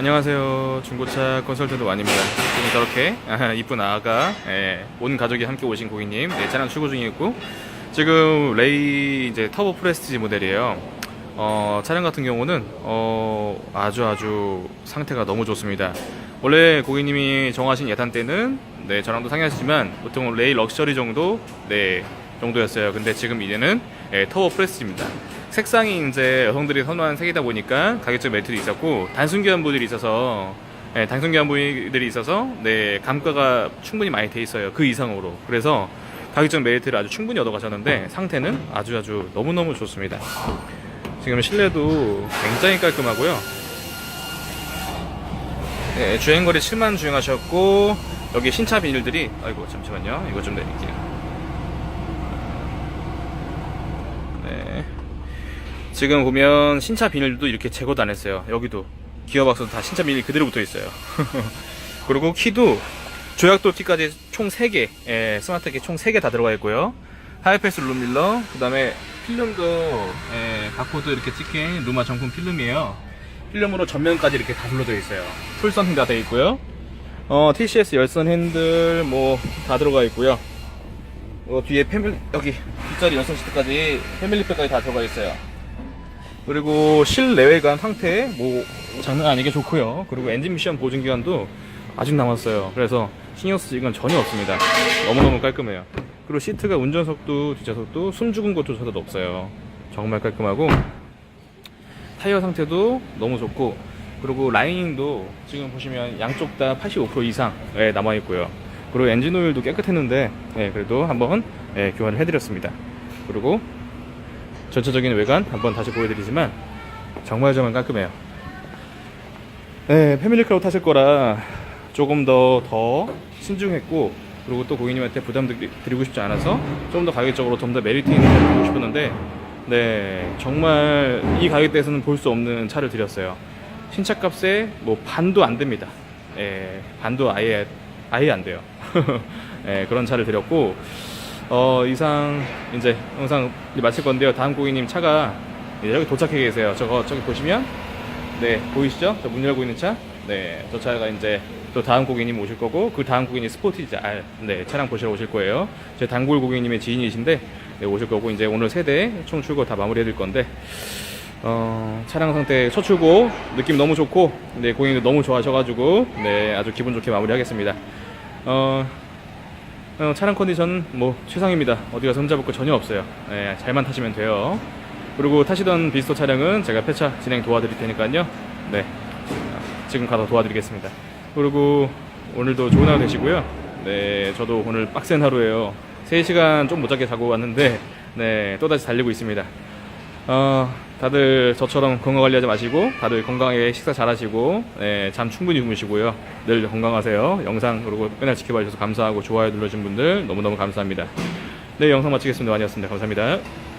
안녕하세요. 중고차 컨설턴트 완입니다. 지금 저렇게 아, 이쁜 아가 예, 온 가족이 함께 오신 고객님 네, 차량 출고 중에 있고 지금 레이 이제 터보 프레스티지 모델이에요. 어, 차량 같은 경우는 어, 아주 아주 상태가 너무 좋습니다. 원래 고객님이 정하신 예탄대는 네, 저랑도 상의하시지만 보통 레이 럭셔리 정도 네 정도였어요. 근데 지금 이제는 예, 터보 프레스티입니다. 색상이 이제 여성들이 선호하는 색이다 보니까 가격적 메리트도 있었고 단순 교환부들이 있어서 예, 단순 교환부들이 있어서 네 감가가 충분히 많이 돼 있어요. 그 이상으로. 그래서 가격적 메리트를 아주 충분히 얻어가셨는데 상태는 아주 아주 너무 너무 좋습니다. 지금 실내도 굉장히 깔끔하고요. 네, 주행거리 7만 주행하셨고 여기 신차 비닐들이 아이고 잠시만요. 이거 좀 내릴게요. 네. 지금 보면 신차 비닐도 이렇게 제거도 안 했어요. 여기도 기어박스도 다 신차 비닐 그대로 붙어 있어요. 그리고 키도 조약돌 키까지 총 3개, 예, 스마트 키 총 3개 다 들어가 있고요. 하이패스 룸밀러, 그 다음에 필름도, 예, 바코드 이렇게 찍힌 루마 정품 필름이에요. 필름으로 전면까지 이렇게 다 둘러져 있어요. 풀선 다돼 있고요. 어, TCS 열선 핸들 뭐 다 들어가 있고요. 어, 뒤에 패밀리 여기 뒷자리 열선 시트까지 패밀리백까지 다 들어가 있어요. 그리고 실내외관 상태 뭐 장난 아니게 좋고요. 그리고 엔진 미션 보증 기간도 아직 남았어요. 그래서 신경 쓰일 건 전혀 없습니다. 너무너무 깔끔해요. 그리고 시트가 운전석도 뒷좌석도 숨 죽은 곳조차도 없어요. 정말 깔끔하고 타이어 상태도 너무 좋고 그리고 라이닝도 지금 보시면 양쪽 다 85% 이상 예, 남아 있고요. 그리고 엔진 오일도 깨끗했는데 예, 그래도 한번 예, 교환을 해드렸습니다. 그리고 전체적인 외관 한번 다시 보여드리지만 정말 정말 깔끔해요. 네, 패밀리카로 타실 거라 조금 더더 신중했고 그리고 또 고객님한테 부담 드리- 드리고 싶지 않아서 좀더 가격적으로 좀 더 메리트 있는 차를 드리고 싶었는데 네 정말 이 가격대에서는 볼 수 없는 차를 드렸어요. 신차 값에 뭐 반도 안 됩니다. 예, 반도 아예 아예 안 돼요. 예, 그런 차를 드렸고 어, 이상 이제 영상 이제 마칠 건데요. 다음 고객님 차가 이제 여기 도착해 계세요. 저거 저기 보시면 네 보이시죠? 저 문 열고 있는 차. 네, 저 차가 이제 또 다음 고객님 오실 거고 그 다음 고객님 스포티지 R 네 차량 보시러 오실 거예요. 제 단골 고객님의 지인이신데 네, 오실 거고 이제 오늘 세대 총 출고 다 마무리해 드릴 건데 어, 차량 상태 첫 출고 느낌 너무 좋고 네 고객님도 너무 좋아하셔가지고 네 아주 기분 좋게 마무리하겠습니다. 어, 어, 차량 컨디션 뭐 최상입니다. 어디 가서 흠잡을 거 전혀 없어요. 예, 잘만 타시면 돼요. 그리고 타시던 비스토 차량은 제가 폐차 진행 도와드릴 테니까요. 네, 아, 지금 가서 도와드리겠습니다. 그리고 오늘도 좋은 하루 되시고요. 네, 저도 오늘 빡센 하루예요. 3시간 좀 못 자게 자고 왔는데 네, 또다시 달리고 있습니다. 어, 다들 저처럼 건강 관리하지 마시고 다들 건강하게 식사 잘 하시고 네, 잠 충분히 주무시고요. 늘 건강하세요. 영상 그리고 맨날 지켜봐 주셔서 감사하고 좋아요 눌러주신 분들 너무너무 감사합니다. 네, 영상 마치겠습니다. 완이었습니다. 감사합니다.